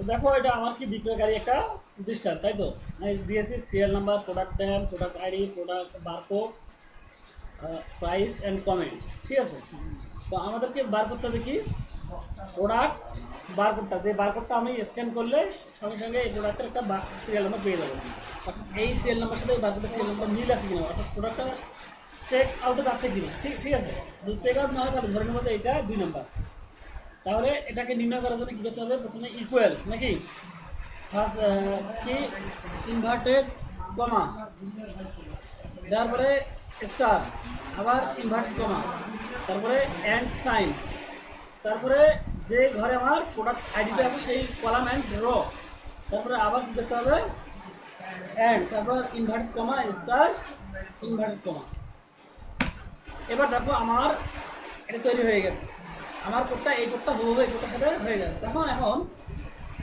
তো দেখো, এটা আমার কি বিক্রয়কারী একটা প্রতিষ্ঠান তাই তো? আমি দিয়েছি serial number product name product ID product barcode price and comments ঠিক আছে? তো আমাদেরকে বার করতে হবে কি? প্রোডাক্ট বারকোডটা যে বার বারকোডটা আমি স্ক্যান করলে সঙ্গে সঙ্গে এই প্রোডাক্টের একটা সিরিয়াল নাম্বার পেয়ে যাব। এই সিরিয়াল নাম্বার সাথে এই বারকোডের সিরিয়াল নাম্বার মিল আছে কিনা, অর্থাৎ প্রোডাক্টটা চেক আউটে যাচ্ছে কিনা, ঠিক ঠিক আছে? যদি চেক আউট না হয় তাহলে ধরে নেব যে এটা দুই নাম্বার তাহলে এটাকে নির্ণয় করার জন্য কী করতে হবে? প্রথমে ইকুয়াল নাকি? ইনভার্টেড কমা তারপরে স্টার আবার ইনভার্টেড কমা তারপরে অ্যান্ড সাইন তারপরে যে ঘরে আমার প্রোডাক্ট আইডিটা আছে, সেই কলাম অ্যান্ড র তারপরে আবার কী করতে হবে? অ্যান্ড তারপর inverted comma star inverted comma এবার দেখো আমার এটা তৈরি হয়ে গেছে। আমার কোডটা এই কোডটা হুবহু এই কোডটার সাথে হয়ে গেছে তখন এখন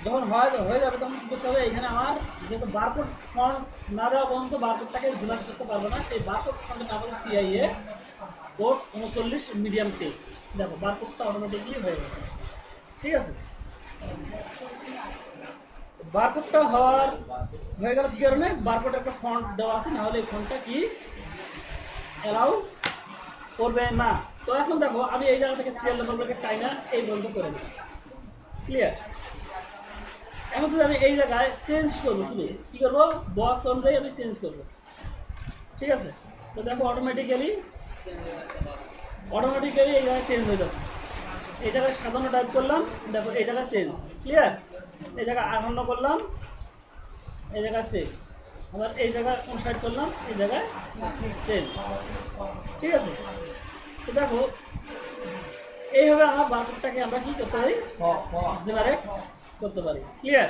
যখন হয়, হয়ে যাবে, তখন কী করতে হবে? এখানে আমার যেহেতু বারকোড ফন্ট না দেওয়া পর্যন্ত বারকোডটাকে জেনারেট করতে পারব না, সেই বারকোড ফন্টে না বলে সিআইএ কোড উনচল্লিশ মিডিয়াম টেক্সট দেখো বারকোডটা অটোমেটিকলি হয়ে গেছে ঠিক আছে? বারকোডটা হওয়ার হয়ে গেল কী কারণে? বারকোডে একটা ফন্ট দেওয়া আছে না হলে এই ফন্টটা কি? অ্যালাউ করবে না। তো এখন দেখো, আমি এই জায়গা থেকে সিরিয়াল নাম্বারগুলোকে টাই না এই বন্ধ করে দিই ক্লিয়ার এখন যদি আমি এই জায়গায় চেঞ্জ করব শুধু। কী করব? বক্স অনুযায়ী আমি চেঞ্জ করব। ঠিক আছে? তো দেখো অটোমেটিক্যালি অটোমেটিক্যালি এই জায়গায় চেঞ্জ হয়ে যাচ্ছে। এই জায়গায় সাধারণ টাইপ করলাম, দেখো এই জায়গায় চেঞ্জ ক্লিয়ার এই জায়গায় আটান্ন করলাম, এই জায়গায় চেঞ্জ আবার এই জায়গায় উনষাট করলাম? এই জায়গায় চেঞ্জ ঠিক আছে? তো দেখো এইভাবে আমার বারকোডটাকে আমরা কি করতে পারি? জেনারেট করতে পারি। ক্লিয়ার